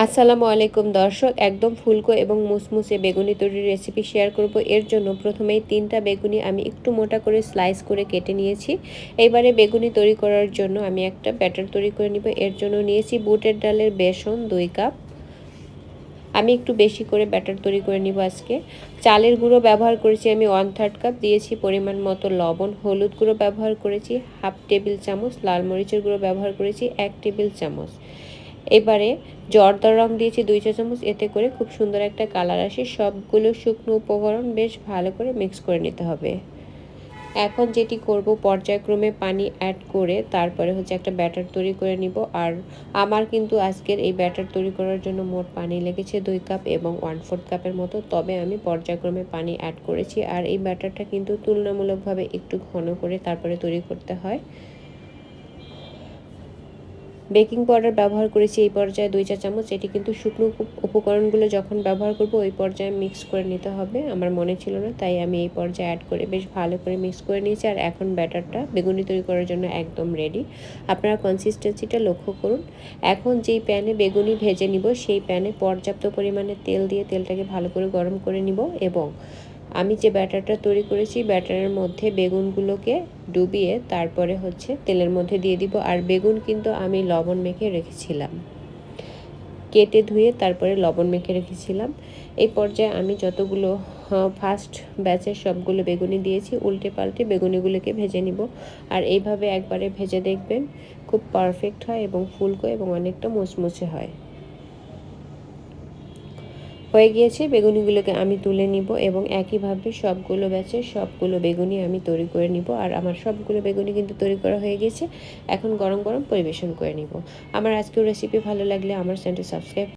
আসসালামু আলাইকুম দর্শক, একদম ফুলকো এবং মুসমুসে বেগুনি তৈরির রেসিপি শেয়ার করব। এর জন্য প্রথমেই তিনটা বেগুনি আমি একটু মোটা করে স্লাইস করে কেটে নিয়েছি। এবারে বেগুনি তৈরি করার জন্য আমি একটা ব্যাটার তৈরি করে নিব। এর জন্য নিয়েছি বুটের ডালের বেসন দুই কাপ। আমি একটু বেশি করে ব্যাটার তৈরি করে নিব আজকে। চালের গুঁড়ো ব্যবহার করেছি আমি ওয়ান থার্ড কাপ দিয়েছি পরিমাণ মতো লবণ, হলুদ গুঁড়ো ব্যবহার করেছি হাফ টেবিল চামচ, লাল মরিচের গুঁড়ো ব্যবহার করেছি, এক টেবিল চামচ। এবারে জর্দার রং দিয়েছি দুই চা চামচ, এতে করে খুব সুন্দর একটা কালার আসে। সবগুলো শুকনো উপকরণ বেশ ভালো করে মিক্স করে নিতে হবে। এখন যেটি করব, পর্যায়ক্রমে পানি অ্যাড করে তারপরে হচ্ছে একটা ব্যাটার তৈরি করে নিব। আর আমার কিন্তু আজকের এই ব্যাটার তৈরি করার জন্য মোট পানি লেগেছে দুই কাপ এবং ওয়ান ফোর্থ কাপের মতো। তবে আমি পর্যায়ক্রমে পানি অ্যাড করেছি। আর এই ব্যাটারটা কিন্তু তুলনামূলকভাবে একটু ঘন করে তারপরে তৈরি করতে হয়। বেকিং পাউডার ব্যবহার করেছি এই পর্যায়ে দুই চা চামচ। এটি কিন্তু শুকনো উপকরণগুলো যখন ব্যবহার করব, ওই পর্যায়ে মিক্স করে নিতে হবে। আমার মনে ছিল না, তাই আমি এই পর্যায়ে অ্যাড করে বেশ ভালো করে মিক্স করে নিয়েছি। আর এখন ব্যাটারটা বেগুনি তৈরি করার জন্য একদম রেডি আপনারা কনসিস্টেন্সিটা লক্ষ্য করুন। এখন যেই প্যানে বেগুনি ভেজে নিব, সেই প্যানে পর্যাপ্ত পরিমাণে তেল দিয়ে তেলটাকে ভালো করে গরম করে নিব এবং আমি যে ব্যাটারটা তৈরি করেছি, ব্যাটারের মধ্যে বেগুনগুলোকে ডুবিয়ে তারপরে হচ্ছে তেলের মধ্যে দিয়ে দিব। আর বেগুন কিন্তু আমি লবণ মেখে রেখেছিলাম। কেটে ধুয়ে তারপরে লবণ মেখে রেখেছিলাম। এই পর্যায়ে আমি যতগুলো ফার্স্ট ব্যাচের সবগুলো বেগুনি দিয়েছি, উল্টে পাল্টে বেগুনিগুলোকে ভেজে নিব। আর এইভাবে একবারে ভেজে দেখবেন, খুব পারফেক্ট হয় এবং ফুলকো এবং অনেকটা মুচমুচে হয়। হয়ে গিয়েছে, বেগুনিগুলোকে আমি তুলে নিব এবং একইভাবে সবগুলো ব্যাচে সবগুলো বেগুনি আমি তৈরি করে নিব। আর আমার সবগুলো বেগুনি কিন্তু তৈরি করা হয়ে গেছে এখন গরম গরম পরিবেশন করে নিব। আমার আজকের রেসিপি ভালো লাগলে আমার চ্যানেলটি সাবস্ক্রাইব